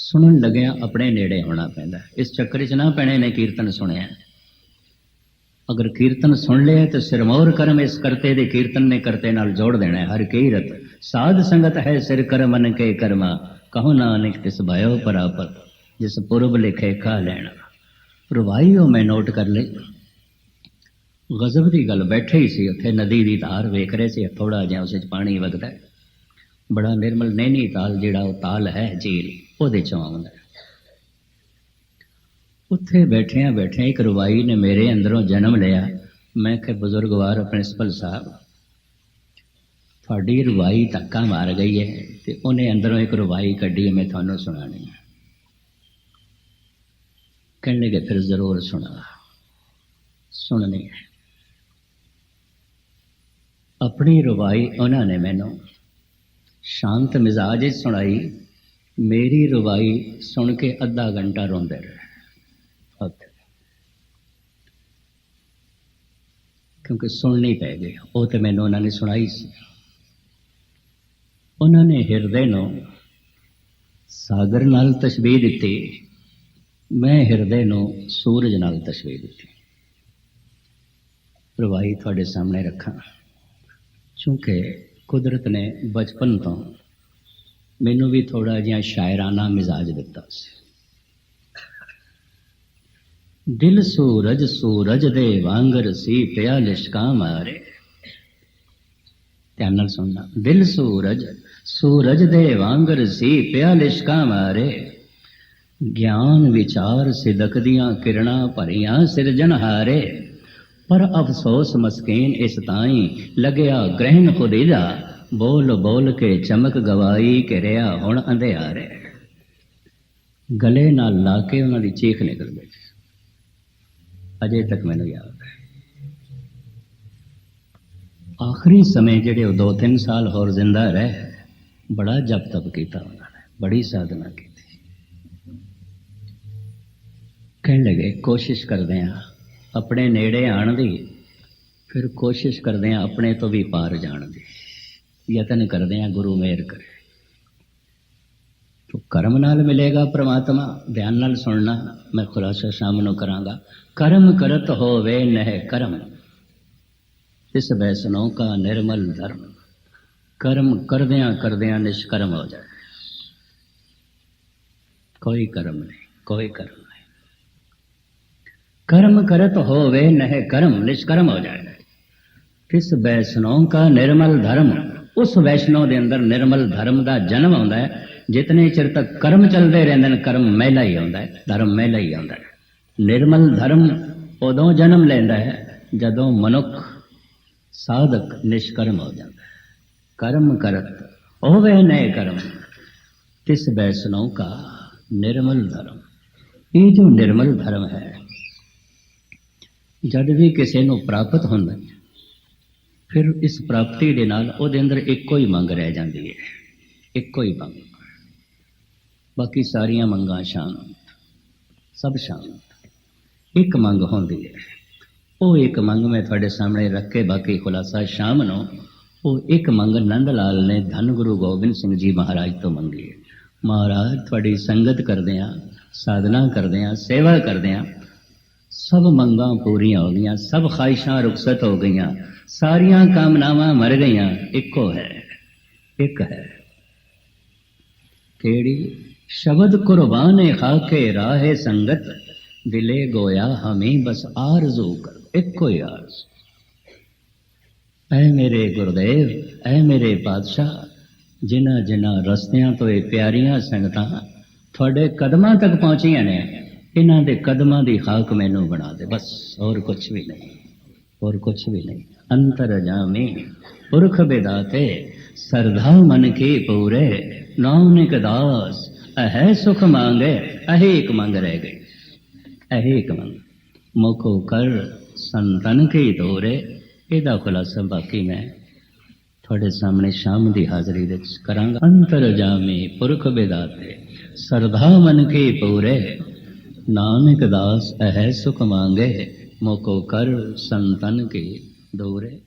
ਸੁਣਨ ਲੱਗਿਆ ਆਪਣੇ ਨੇੜੇ ਹੋਣਾ ਪੈਂਦਾ। ਇਸ ਚੱਕਰ 'ਚ ਨਾ ਪੈਣੇ ਨੇ ਕੀਰਤਨ ਸੁਣਿਆ। ਅਗਰ ਕੀਰਤਨ ਸੁਣ ਲਿਆ ਤੇ ਸਿਰਮੌਰ ਕਰਮ ਇਸ ਕਰਤੇ ਦੇ ਕੀਰਤਨ ਨੇ ਕਰਤੇ ਨਾਲ ਜੋੜ ਦੇਣਾ ਹੈ। ਹਰ ਕੀਰਤ ਸਾਧ ਸੰਗਤ ਹੈ ਸਿਰ ਕਰਮਨ ਕੇ ਕਰਮਾ। ਕਹੋ ਨਾਨਕ ਤਿਸ ਭਇਓ ਪਰਾਪਤ, ਜਿਸ ਪੁਰਬ ਲਿਖੇ ਖਾ ਲੈਣਾ। ਰਵਾਈ ਮੈਂ ਨੋਟ ਕਰ ਲਈ। ਗਜ਼ਬ ਦੀ ਗੱਲ ਬੈਠੇ ਹੀ ਸੀ ਉੱਥੇ, ਨਦੀ ਦੀ ਧਾਰ ਵੇਖ ਰਹੇ ਸੀ ਥੋੜਾ ਜਿਹਾ ਉਸ ਵਿੱਚ ਪਾਣੀ ਵਗਦਾ ਬੜਾ ਨਿਰਮਲ ਨੈਣੀ ਤਾਲ ਜਿਹੜਾ ਉਹ ਤਾਲ ਹੈ ਝੀਲ। ਉਹਦੇ ਚੋਂ ਆਉਂਦਾ ਉੱਥੇ ਬੈਠਿਆਂ ਬੈਠਿਆਂ ਇੱਕ ਰਵਾਈ ਨੇ ਮੇਰੇ ਅੰਦਰੋਂ ਜਨਮ ਲਿਆ। ਮੈਂ ਕਿ ਬਜ਼ੁਰਗਵਾਰ ਪ੍ਰਿੰਸੀਪਲ ਸਾਹਿਬ, ਤੁਹਾਡੀ ਰਵਾਈ ਧੱਕਾ ਮਾਰ ਗਈ ਹੈ ਤੇ ਉਹਨੇ ਅੰਦਰੋਂ ਇੱਕ ਰਵਾਈ ਕੱਢੀ ਮੈਂ ਤੁਹਾਨੂੰ ਸੁਣਾਣੀ ਹੈ। ਕਹਿਣ ਲੱਗੇ ਫਿਰ ਜ਼ਰੂਰ ਸੁਣਾ। ਸੁਣਨੀ ਹੈ। ਆਪਣੀ ਰਵਾਈ ਉਹਨਾਂ ਨੇ ਮੈਨੂੰ ਸ਼ਾਂਤ ਮਿਜ਼ਾਜ ਵਿੱਚ ਸੁਣਾਈ। ਮੇਰੀ ਰਵਾਈ ਸੁਣ ਕੇ ਅੱਧਾ ਘੰਟਾ ਰੋਂਦੇ ਰਹੇ। ਉੱਥੇ ਕਿਉਂਕਿ ਸੁਣਨੀ ਪੈ ਗਈ। ਉਹ ਤੇ ਮੈਨੂੰ ਉਹਨਾਂ ਨੇ ਸੁਣਾਈ ਸੀ। ਉਹਨਾਂ ਨੇ ਹਿਰਦੇ ਨੂੰ ਸਾਗਰ ਨਾਲ ਤਸ਼ਬੀਹ ਦਿੱਤੀ। ਮੈਂ ਹਿਰਦੇ ਨੂੰ ਸੂਰਜ ਨਾਲ ਤਸ਼ਬੀਹ ਦਿੱਤੀ। ਰਵਾਈ ਤੁਹਾਡੇ ਸਾਹਮਣੇ ਰੱਖਾਂ। ਕਿਉਂਕਿ ਕੁਦਰਤ ਨੇ ਬਚਪਨ ਤੋਂ ਮੈਨੂੰ ਵੀ ਥੋੜਾ ਜਿਹਾ ਸ਼ਾਇਰਾਨਾ ਮਿਜ਼ਾਜ ਦਿੱਤਾ ਸੀ। ਦਿਲ ਸੂਰਜ ਸੂਰਜ ਦੇ ਵਾਂਗਰ ਸੀ ਪਿਆ ਲਿਸ਼ਕਾਂ ਮਾਰੇ। ਧਿਆਨ ਨਾਲ ਸੁਣਨਾ। ਦਿਲ ਸੂਰਜ ਸੂਰਜ ਦੇ ਵਾਂਗਰ ਸੀ ਪਿਆ ਲਿਸ਼ਕਾਂ ਮਾਰੇ। ਗਿਆਨ ਵਿਚਾਰ ਸਿਦਕ ਦੀਆਂ ਕਿਰਣਾਂ ਭਰੀਆਂ ਸਿਰਜਣਹਾਰੇ ਪਰ ਅਫਸੋਸ ਮਸਕੀਨ ਇਸ ਤਾਈਂ ਲੱਗਿਆ ਗ੍ਰਹਿਣ ਖੁਦੀ ਦਾ। ਬੋਲ ਬੋਲ ਕੇ ਚਮਕ ਗਵਾਈ ਕਿ ਰਿਆ ਹੁਣ ਅੰਧਿਆਰੇ। ਗਲੇ ਨਾਲ ਲਾ ਕੇ ਉਹਨਾਂ ਦੀ ਚੀਖ ਨਿਕਲ ਗਈ। ਅਜੇ ਤੱਕ ਮੈਨੂੰ ਯਾਦ ਹੈ। ਆਖਰੀ ਸਮੇਂ ਜਿਹੜੇ ਉਹ 2-3 ਸਾਲ ਹੋਰ ਜ਼ਿੰਦਾ ਰਹੇ, ਬੜਾ ਜਪ ਤਪ ਕੀਤਾ ਉਹਨਾਂ ਨੇ, ਬੜੀ ਸਾਧਨਾ ਕੀਤੀ। ਕਹਿਣ ਲੱਗੇ, ਕੋਸ਼ਿਸ਼ ਕਰਦੇ ਆ, ਆਪਣੇ ਨੇੜੇ ਆਣ ਦੀ, ਫਿਰ ਕੋਸ਼ਿਸ਼ ਕਰਦੇ ਆ ਆਪਣੇ ਤੋਂ ਵੀ ਪਾਰ ਜਾਣ ਦੀ। यत्न कर दें या गुरु मेहर करे। तो कर्म नाल मिलेगा परमात्मा, ध्यान नाल सुनना, मैं खुलासा सामनो करांगा। कर्म करत हो वे नह कर्म। इस वैसनों का निर्मल धर्म। कर्म कर दया निष्कर्म हो जाए। कोई कर्म नहीं, कोई कर्म नहीं। कर्म करत हो वे नह कर्म, निष्कर्म हो जाए। इस वैसनों का निर्मल धर्म। ਉਸ ਵੈਸ਼ਨੋ ਦੇ ਅੰਦਰ ਨਿਰਮਲ ਧਰਮ ਦਾ ਜਨਮ ਆਉਂਦਾ ਹੈ। ਜਿਤਨੇ ਚਿਰ ਤੱਕ ਕਰਮ ਚੱਲਦੇ ਰਹਿੰਦੇ ਨੇ ਕਰਮ ਮਹਿਲਾ ਹੀ ਆਉਂਦਾ ਹੈ ਧਰਮ ਮਹਿਲਾ ਹੀ ਆਉਂਦਾ ਹੈ। ਨਿਰਮਲ ਧਰਮ ਉਦੋਂ ਜਨਮ ਲੈਂਦਾ ਹੈ ਜਦੋਂ ਮਨੁੱਖ ਸਾਧਕ ਨਿਸ਼ਕਰਮ ਹੋ ਜਾਂਦਾ ਹੈ। ਕਰਮ ਕਰਤ ਹੋਵੇ ਨਏ ਕਰਮ ਤਿਸ ਵੈਸ਼ਨੋ ਕਾ ਨਿਰਮਲ ਧਰਮ। ਇਹ ਜੋ ਨਿਰਮਲ ਧਰਮ ਹੈ ਜਦ ਵੀ ਕਿਸੇ ਨੂੰ ਪ੍ਰਾਪਤ ਹੁੰਦਾ ਹੈ, ਫਿਰ ਇਸ ਪ੍ਰਾਪਤੀ ਦੇ ਨਾਲ ਉਹਦੇ ਅੰਦਰ ਇੱਕੋ ਹੀ ਮੰਗ ਰਹਿ ਜਾਂਦੀ ਹੈ। ਇੱਕੋ ਹੀ ਮੰਗ। ਬਾਕੀ ਸਾਰੀਆਂ ਮੰਗਾਂ ਸ਼ਾਂਤ। ਸਭ ਸ਼ਾਂਤ। ਇੱਕ ਮੰਗ ਹੁੰਦੀ ਹੈ। ਉਹ ਇੱਕ ਮੰਗ ਮੈਂ ਤੁਹਾਡੇ ਸਾਹਮਣੇ ਰੱਖ ਕੇ ਬਾਕੀ ਖੁਲਾਸਾ ਸ਼ਾਮ ਨੂੰ ਉਹ ਇੱਕ ਮੰਗ ਨੰਦ ਲਾਲ ਨੇ ਧੰਨ ਗੁਰੂ ਗੋਬਿੰਦ ਸਿੰਘ ਜੀ ਮਹਾਰਾਜ ਤੋਂ ਮੰਗੀ ਹੈ। ਮਹਾਰਾਜ, ਤੁਹਾਡੀ ਸੰਗਤ ਕਰਦੇ ਆ ਸਾਧਨਾ ਕਰਦੇ ਆ ਸੇਵਾ ਕਰਦੇ ਆ ਸਭ ਮੰਗਾਂ ਪੂਰੀਆਂ ਹੋ ਗਈਆਂ, ਸਭ ਖਾਹਿਸ਼ਾਂ ਰੁਖਸਤ ਹੋ ਗਈਆਂ, ਸਾਰੀਆਂ ਕਾਮਨਾਵਾਂ ਮਰ ਗਈਆਂ। ਇੱਕੋ ਹੈ, ਇੱਕ ਹੈ। ਕਿਹੜੀ? ਸ਼ਬਦ ਕੁਰਬਾਨੇ ਖਾਕੇ ਰਾਹੇ ਸੰਗਤ, ਦਿਲੇ ਗੋਇਆ ਹਮੇ ਬਸ ਆਰਜ਼ੂ ਕਰ, ਇੱਕੋ ਹੀ ਆਰਜ਼। ਐ ਮੇਰੇ ਗੁਰਦੇਵ, ਐ ਮੇਰੇ ਪਾਤਸ਼ਾਹ ਜਿਨ੍ਹਾਂ ਜਿਨ੍ਹਾਂ ਰਸਤਿਆਂ ਤੋਂ ਇਹ ਪਿਆਰੀਆਂ ਸੰਗਤਾਂ ਤੁਹਾਡੇ ਕਦਮਾਂ ਤੱਕ ਪਹੁੰਚੀਆਂ ਨੇ ਇਹਨਾਂ ਦੇ ਕਦਮਾਂ ਦੀ ਖਾਕ ਮੈਨੂੰ ਬਣਾ ਦੇ। ਬਸ, ਹੋਰ ਕੁਝ ਵੀ ਨਹੀਂ। ਹੋਰ ਕੁਝ ਵੀ ਨਹੀਂ। ਅੰਤਰ ਜਾਮੇ, ਪੁਰਖ ਬੇਦਾਤੇ, ਸਰਧਾ ਮਨ ਕੇ ਪੂਰੇ। ਨਾਮਨਿਕ ਦਾਸ, ਅਹੈ ਸੁਖ ਮੰਗੇ ਅਹੇ ਇੱਕ ਮੰਗ ਰਹਿ ਗਈ ਅਹੇ ਇੱਕ ਮੰਗ। ਮੁਖੋ ਕਰ, ਸੰਤਨ ਕੇ ਦੋਰੇ ਇਹਦਾ ਖੁਲਾਸਾ ਬਾਕੀ ਮੈਂ ਤੁਹਾਡੇ ਸਾਹਮਣੇ ਸ਼ਾਮ ਦੀ ਹਾਜ਼ਰੀ ਵਿੱਚ ਕਰਾਂਗਾ। ਅੰਤਰ ਜਾਮੇ, ਪੁਰਖ ਬੇਦਾਤੇ, ਸਰਧਾ ਮਨ ਕੇ ਪੂਰੇ। ਨਾਨਕ ਦਾਸ ਅਹੈ ਸੁਖ ਮੰਗੇ ਮੋਕੋ ਕਰ ਸੰਤਨ ਕੇ ਦੋਰੇ।